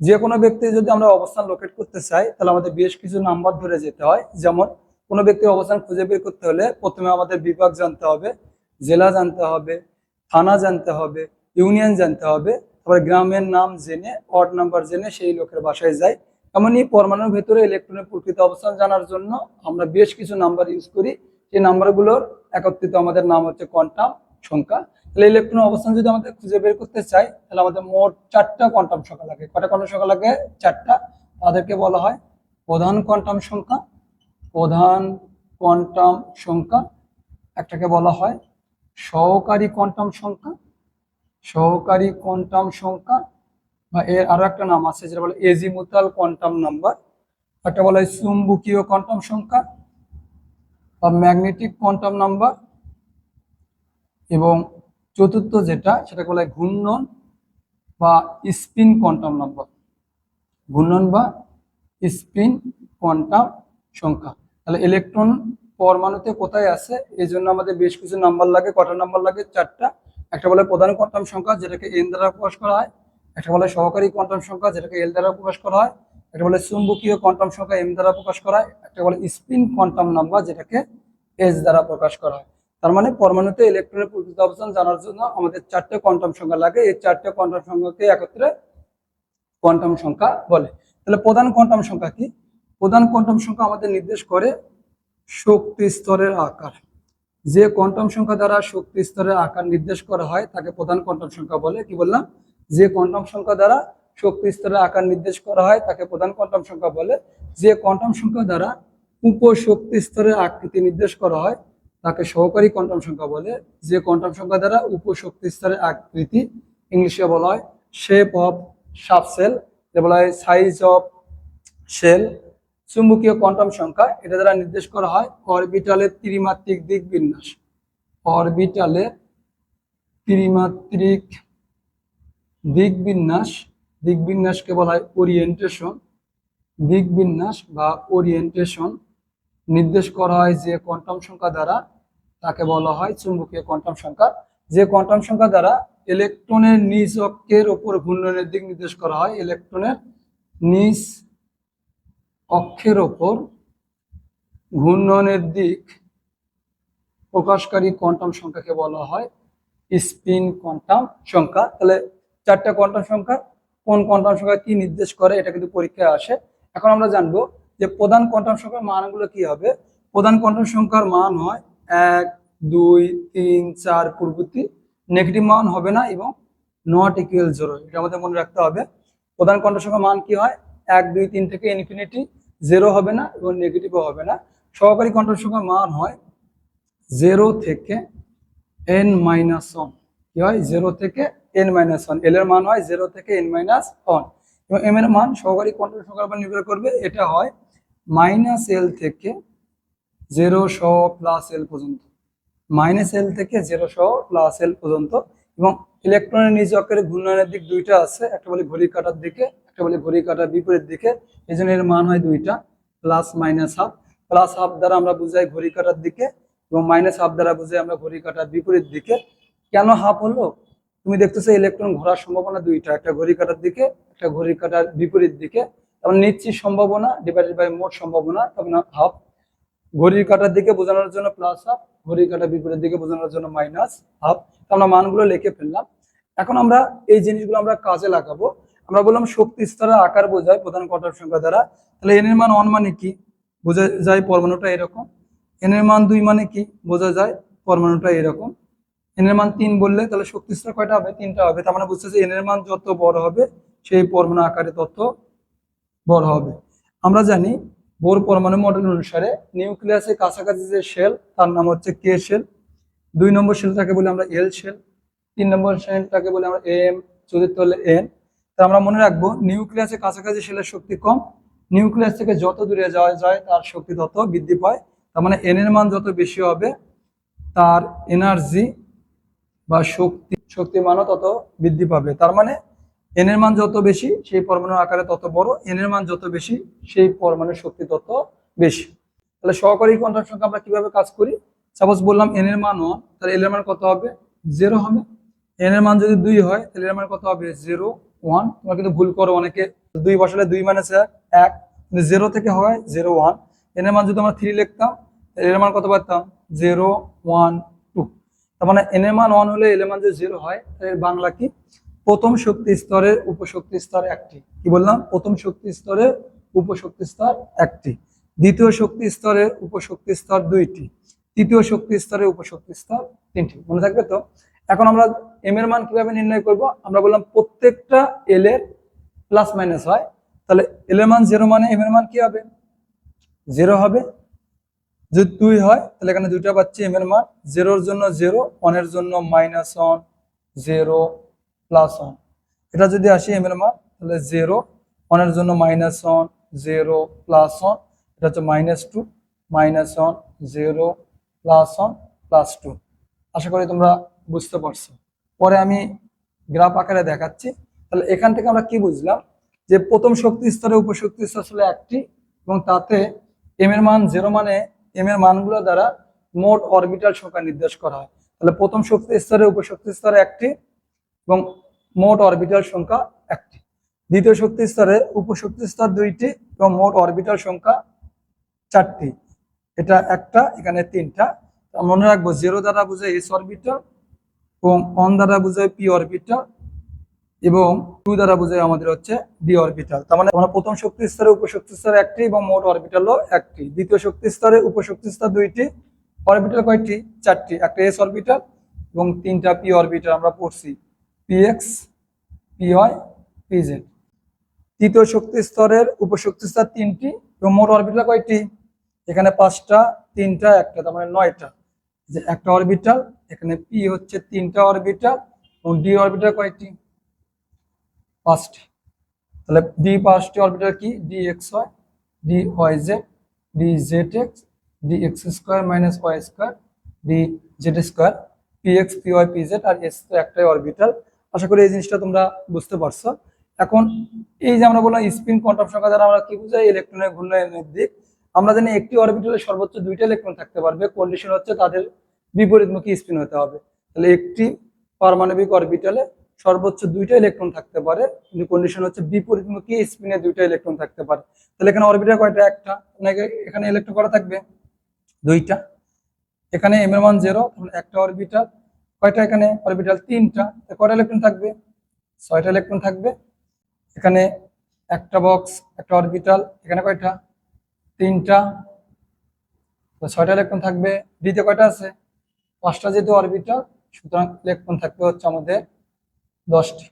যে কোনো ব্যক্তি যদি আমরা অবস্থান লোকেট করতে চাই, তাহলে আমাদের বেশ কিছু নাম্বার ধরে যেতে হয়। যেমন, কোনো ব্যক্তির অবস্থান খুঁজে বের করতে হলে প্রথমে আমাদের বিভাগ জানতে হবে, জেলা জানতে হবে, থানা জানতে হবে ইউনিয়ন জানতে হবে, তারপরে গ্রামের নাম জেনে অড নাম্বার জেনে সেই লোকের বাসায় যাই। এমনই পরমাণুর ভেতরে ইলেকট্রনের প্রকৃত অবস্থান জানার জন্য আমরা বেশ কিছু নাম্বার ইউজ করি। সেই নাম্বারগুলোর একত্রিত আমাদের নাম হচ্ছে কোয়ান্টাম সংখ্যা। তাহলে ইলেকট্রন অবস্থান যদি আমাদের খুঁজে বের করতে চাই, তাহলে আমাদের মোট চারটা কোয়ান্টাম সংখ্যা লাগে। কটা কোয়ান্টাম সংখ্যা লাগে? চারটা। তাদেরকে বলা হয় প্রধান কোয়ান্টাম সংখ্যা, প্রধান কোয়ান্টাম সংখ্যা। একটাকে বলা হয় সহকারী কোয়ান্টাম সংখ্যা, সহকারী কোয়ান্টাম সংখ্যা। বা এর আরও একটা নাম আছে, যেটা বলে এজিমুতাল কোয়ান্টাম নাম্বার একটা বলা হয় চুম্বকীয় কোয়ান্টাম সংখ্যা বা ম্যাগনেটিক কোয়ান্টাম নাম্বার এবং চতুর্থ যেটা, সেটাকে বলা হয় ঘূর্ণন বা স্পিন কোয়ান্টাম নাম্বার। ঘূর্ণন বা স্পিন কোয়ান্টাম সংখ্যা। তাহলে ইলেকট্রন পরমাণুতে কোথায় আছে? এই জন্য আমাদের বেশ কিছু নাম্বার লাগে, কটা নাম্বার লাগে? চারটা। একটা বলে প্রধান কোয়ান্টাম সংখ্যা, যেটাকে এন দ্বারা প্রকাশ করা হয়। একটা বলে সহকারী কোয়ান্টাম সংখ্যা, যেটাকে এল দ্বারা প্রকাশ করা হয়। একটা বলে চুম্বকীয় কোয়ান্টাম সংখ্যা এম দ্বারা প্রকাশ করা হয়। একটা বলে স্পিন কোয়ান্টাম নাম্বার, যেটাকে এস দ্বারা প্রকাশ করা হয়। তার মানে পরমাণুতে ইলেকট্রনের প্রকৃত অবস্থান জানার জন্য আমাদের চারটে কোয়ান্টাম সংখ্যা লাগে। এই চারটে কোয়ান্টাম সংখ্যাকে একত্রে কোয়ান্টাম সংখ্যা বলে। তাহলে প্রধান কোয়ান্টাম সংখ্যা কি? প্রধান কোয়ান্টাম সংখ্যা আমাদের নির্দেশ করে শক্তি স্তরের আকার। যে কোয়ান্টাম সংখ্যা দ্বারা শক্তি স্তরের আকার নির্দেশ করা হয়, তাকে প্রধান কোয়ান্টাম সংখ্যা বলে। কি বললাম? যে কোয়ান্টাম সংখ্যা দ্বারা শক্তি স্তরের আকার নির্দেশ করা হয়, তাকে প্রধান কোয়ান্টাম সংখ্যা বলে। যে কোয়ান্টাম সংখ্যা দ্বারা উপশক্তি স্তরের আকৃতি নির্দেশ করা হয় তাকে সহকারী কোয়ান্টাম সংখ্যা বলে, যে কোয়ান্টাম সংখ্যা দ্বারা উপশক্তি স্তরের আকৃতি ইংলিশে বলা হয় শেপ অফ সাবসেল বলা হয় সাইজ অফ সেল চুম্বকীয় কোয়ান্টাম সংখ্যা, এটা দ্বারা নির্দেশ করা হয় অরবিটালের ত্রিমাত্রিক দিক বিন্যাস। অরবিটালের ত্রিমাত্রিক দিক বিন্যাস, দিক বিন্যাসকে বলা হয় ওরিয়েন্টেশন দিক বিন্যাস বা ওরিয়েন্টেশন নির্দেশ করা হয় যে কোয়ান্টাম সংখ্যা দ্বারা, তাকে বলা হয় চুম্বকীয় কোয়ান্টাম সংখ্যা। যে কোয়ান্টাম সংখ্যা দ্বারা ইলেকট্রনের নিজ অক্ষের ওপর ঘূর্ণনের দিক নির্দেশ করা হয়, ইলেকট্রনের নিজ অক্ষের ওপর ঘূর্ণনের দিক প্রকাশকারী কোয়ান্টাম সংখ্যাকে বলা হয় স্পিন কোয়ান্টাম সংখ্যা। তাহলে চারটা কোয়ান্টাম সংখ্যা, কোন কোয়ান্টাম সংখ্যা কি নির্দেশ করে, এটা কিন্তু পরীক্ষায় আসে। এখন আমরা জানব যে প্রধান কোয়ান্টাম সংখ্যার মানগুলো কি হবে? প্রধান কোয়ান্টাম সংখ্যার মান হয় এক, দুই, তিন, চার পূর্ববর্তী নেগেটিভ মান হবে না এবং নট ইকুয়াল জিরো এটা আমাদের মনে রাখতে হবে। প্রধান কোয়ান্টাম সংখ্যার মান কি হয়? এক, দুই, তিন থেকে ইনফিনিটি জিরো হবে না এবং নেগেটিভও হবে না। সহকারী কোয়ান্টাম সংখ্যার মান হয় জিরো থেকে এন মাইনাস ওয়ান কি হয়? জিরো থেকে এন মাইনাস ওয়ান এল এর মান হয় জিরো থেকে এন মাইনাস ওয়ান এবং এম এর মান সহকারী কোয়ান্টাম সংখ্যার উপর নির্ভর করবে। এটা হয় মাইনাস এল থেকে জিরো সহ প্লাস এল পর্যন্ত। মাইনাস এল থেকে জিরো সহ প্লাস এল পর্যন্ত এবং ইলেকট্রনের নিজ অক্ষের ঘূর্ণনের দিক দুইটা আছে, একটা বলি ঘড়ি কাটার দিকে, একটা বলি ঘড়ি কাটার বিপরীত দিকে। এই জন্য এর মান হয় দুইটা plus minus half plus half দ্বারা আমরা বুঝাই ঘড়ি কাটার দিকে এবং মাইনাস হাফ দ্বারা বুঝাই আমরা ঘড়ি কাটার বিপরীত দিকে। কেন হাফ হলো? তুমি দেখতেছো ইলেকট্রন ঘোরার সম্ভাবনা দুইটা, একটা ঘড়ি কাটার দিকে, একটা ঘড়ি কাটার বিপরীত দিকে। তারপর নিশ্চিত সম্ভাবনা ডিভাইডেড বাই মোট সম্ভাবনা, তখন হাফ ঘড়ির কাটার দিকে বোঝানোর জন্য প্লাস হাফ ঘড়ির কাটার বিপরীত দিকে বোঝানোর জন্য মাইনাস হাফ আমরা মানগুলো লিখে ফেললাম। এখন আমরা এই জিনিসগুলো আমরা কাজে লাগাবো। আমরা বললাম শক্তি স্তরের আকার বোঝায় প্রধান কোয়ান্টাম সংখ্যা দ্বারা। তাহলে এন এর মান ওয়ান মানে কি? বোঝা যায় পরমাণুটা এরকম। এন এর মান দুই মানে কি? বোঝা যায় পরমাণুটা এরকম। এন এর মান তিন বললে তাহলে শক্তি স্তর কয়টা হবে? তিনটা হবে। তার মানে বুঝতেছে এন এর মান যত বড় হবে, সেই পরমাণু আকারে তত বড় হবে। আমরা জানি বোর পরমাণু মডেল অনুসারে নিউক্লিয়াসের কাছাকাছি যে শেল তার নাম হচ্ছে কে শেল দুই নম্বর শেলটাকে বলি আমরা এল শেল তিন নম্বর শেলটাকে বলি আমরা এম চতুর্থ হলে এন তা আমরা মনে রাখব নিউক্লিয়াসের কাছাকাছি শেলের শক্তি কম। নিউক্লিয়াস থেকে যত দূরে যাওয়া যায়, তার শক্তি তত বৃদ্ধি পায়। তার মানে এন এর মান যত বেশি হবে, তার এনার্জি বা শক্তি শক্তির মানও তত বৃদ্ধি পাবে। তার মানে এন এর মান যত বেশি সেই পরমাণুর আকারে তত বড় এন এর মান যত বেশি সেই পরমাণুর শক্তি তত বেশি তাহলে সহকারী কোয়ান্টাম সংখ্যা আমরা কীভাবে কাজ করি সাপোজ বললাম এন এর মান ওয়ান তাহলে এল এর মান কত হবে জিরো হবে এন এর মান যদি দুই হয় তাহলে এর মান কত হবে জিরো ওয়ান তোমরা কিন্তু ভুল করো অনেকে দুই বসালে দুই মাইনাস এক এক জিরো থেকে হয় জিরো ওয়ান এন এর মান যদি আমরা থ্রি লিখতাম এর মান কত পারতাম জিরো ওয়ান টু তার মানে এন এর মান ওয়ান হলে এল এর মান যে জিরো হয় তাহলে বাংলা কি প্রথম শক্তি স্তরের উপশক্তি স্তর একটি। কি বললাম? প্রথম শক্তি স্তরের উপশক্তি স্তর একটি। দ্বিতীয় শক্তি স্তরের উপশক্তি স্তর দুইটি। তৃতীয় শক্তি স্তরের উপশক্তি স্তর তিনটি। মনে থাকবে তো? এখন আমরা এম এর মান কীভাবে নির্ণয় করব? আমরা বললাম প্রত্যেকটা এল এর প্লাস মাইনাস হয়। তাহলে এল এর মান জিরো মানে এম এর মান কি হবে? জিরো হবে। যদি দুই হয়, তাহলে এখানে দুইটা পাচ্ছি এম এর মান। জিরোর জন্য জিরো ওয়ানের জন্য minus one zero plus one এটা যদি আসি এম এর মান, তাহলে জিরো ওয়ানের জন্য minus one zero plus one এটা হচ্ছে minus two minus one zero plus one plus two আশা করি তোমরা বুঝতে পারছ। পরে আমি গ্রাফ আকারে দেখাচ্ছি। তাহলে এখান থেকে আমরা কি বুঝলাম? যে প্রথম শক্তি স্তরে উপশক্তি স্তর আসলে একটি, এবং তাতে এম এর মান জিরো মানে এম এর মানগুলো দ্বারা মোট অরবিটাল সংখ্যা নির্দেশ করা হয়। তাহলে প্রথম শক্তি স্তরে উপশক্তি স্তরে একটি এবং মোট অরবিটাল সংখ্যা একটি। দ্বিতীয় শক্তি স্তরে উপশক্তি স্তর দুইটি এবং মোট অরবিটাল সংখ্যা চারটি। এটা একটা, এখানে তিনটা। মনে রাখব জিরো দ্বারা বোঝায় এস অরবিটাল এবং অন দ্বারা বোঝায় পি অরবিটাল এবং টু দ্বারা বোঝায় আমাদের হচ্ছে ডি অরবিটাল তার মানে আমরা প্রথম শক্তি স্তরে উপশক্তি স্তরে একটি এবং মোট অরবিটালও একটি। দ্বিতীয় শক্তি স্তরে উপশক্তি স্তর দুইটি অরবিটাল কয়েকটি চারটি। একটা এস অরবিটাল এবং তিনটা পি অরবিটাল আমরা পড়ছি। P x p y p z তৃতীয় শক্তি স্তরের উপশক্তি স্তর তিনটি মোট অরবিটাল কয়টি? এখানে পাঁচটা, তিনটা, একটা, তার মানে নয়টা। যে একটা অরবিটাল এখানে পি হচ্ছে তিনটা অরবিটাল এবং ডি অরবিটাল কয়টি? পাঁচটি। তাহলে ডি পাঁচটি অরবিটাল কি? D x y d y z d z x d x square minus y square d z square p x p y p z আর S তো একটাই অরবিটাল আশা করি এই জিনিসটা তোমরা বুঝতে পারছ। এখন এই যে আমরা বললাম স্পিন কোয়ান্টাম সংখ্যা দ্বারা আমরা কি বুঝাই, ইলেকট্রনের ঘূর্ণায়নের দিক আমরা জানি একটি অরবিটালে সর্বোচ্চ দুইটা ইলেকট্রন থাকতে পারবে। কন্ডিশন হচ্ছে তাদের বিপরীতমুখী স্পিন হতে হবে। তাহলে একটি পারমাণবিক অরবিটালে সর্বোচ্চ দুইটা ইলেকট্রন থাকতে পারে, কিন্তু কন্ডিশন হচ্ছে বিপরীতমুখী স্পিনে দুইটা ইলেকট্রন থাকতে পারে। তাহলে এখানে অরবিটাল কয়টা? একটা। নাকি এখানে ইলেকট্রন করা থাকবে? দুইটা। এখানে এম এর মান জিরো একটা অরবিটাল। কয়টা এখানে? অরবিটাল তিনটা। কয়টা ইলেকট্রন থাকবে? ছয়টা ইলেকট্রন থাকবে। এখানে একটা বক্স একটা অরবিটাল এখানে কয়টা? তিনটা। ছয়টা ইলেকট্রন থাকবে। দ্বিতীয় কয়টা আছে? পাঁচটা যেহেতু অরবিটাল সুতরাং ইলেকট্রন থাকবে হচ্ছে আমাদের দশটি।